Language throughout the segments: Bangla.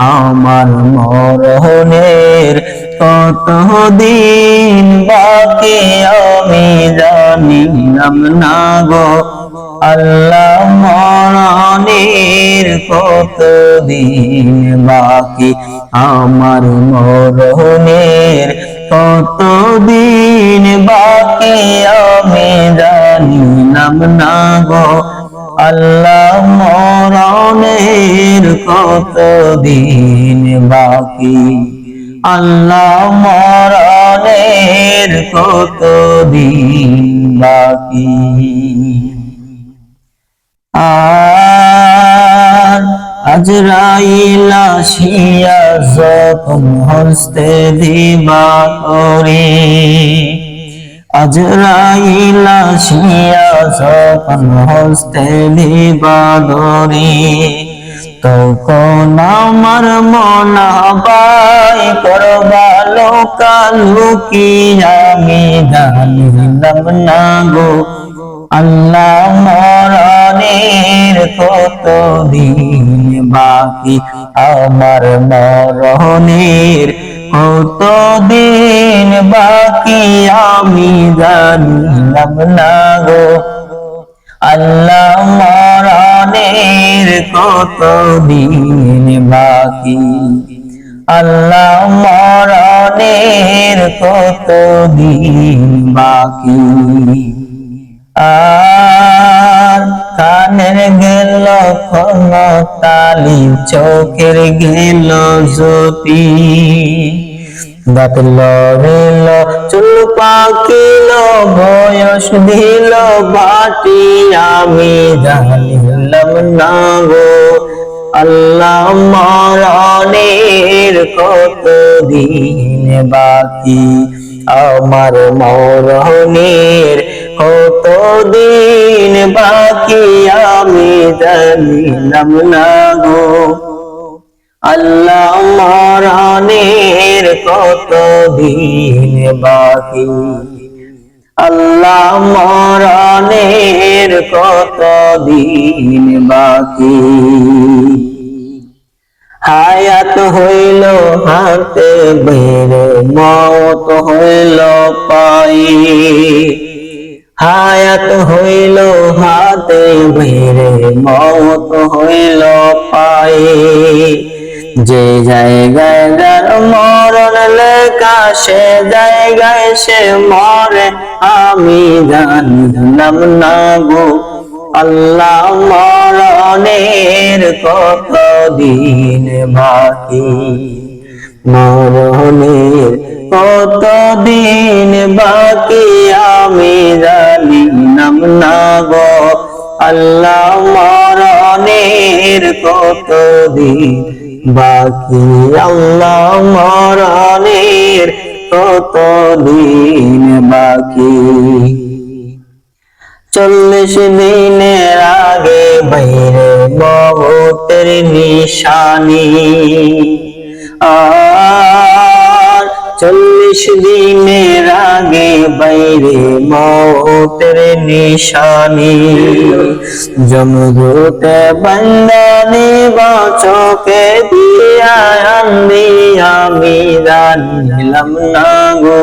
আমার মরহনের কত দিন বাকি আমি জানিলাম না গো। আল্লাহ মরণের কত দিন বাকি আমার মরণের কত দিন বাকি আমি জানিলাম না গো। আল্লাহ মরণের কত দিন বাকি? আল্লাহ মরণের কত দিন বাকি? আর আজরাইল যখন হস্তে দিবা করে, আজরাইল আসিয়া যখন হস্তে দিবা ধরে তখন আমার মন বাই করবা লোকালুকি আমি জানিলাম না গো। আল্লাহ মরণের কত দিন বাকি? আমার মরণের কত দিন বাকি? আমি জানিলাম না গো। আল্লাহ মরণের কত দিন বাকি? আল্লাহ মরণের কত দিন বাকি? আর কানের গেল তালি চোখের গেল, জ্যোতি। দাঁত লড়িল চুল পাকিল, বয়স দিল, বাটি আমি জানিলাম না গো। আল্লাহ মরণের কত দিন বাকি, আমার মরণের কত দিন বাকি, আমি জানিলাম না গো। আল্লাহ মরণের কত দিন বাকি? আল্লাহ মরণের কত দিন বাকি? হায়াত হইল, হাতে বেড়ে মত হইল পাই। হায়াত হইল, হাতে বেড়ে মত হইল পাই। যে জায়গায় যার মরণ লেখা, সে জায়গায় সে মরে। আমি জানলাম না গো, আল্লাহ মরণের কত দিন বাকি? মরণের কত দিন বাকি? আমি জানিলাম না গো, আল্লাহ মরণের কত দিন বাকি আল্লাহ মরণের কত দিন বাকি? চল্লিশ দিনের আগে বাইরে বহুতের নিশানি। আর চল্লিশ দিনের আগে বাইরে মহতের নিশানি। জমদূতে বন্দনে বাচকে দিয়া আমি জানিলাম না গো।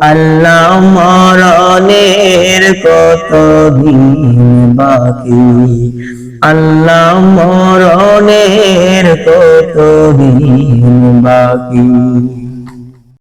আল্লাহ মরণের কত দিন বাকি? আল্লাহ মরণের কত দিন বাকি?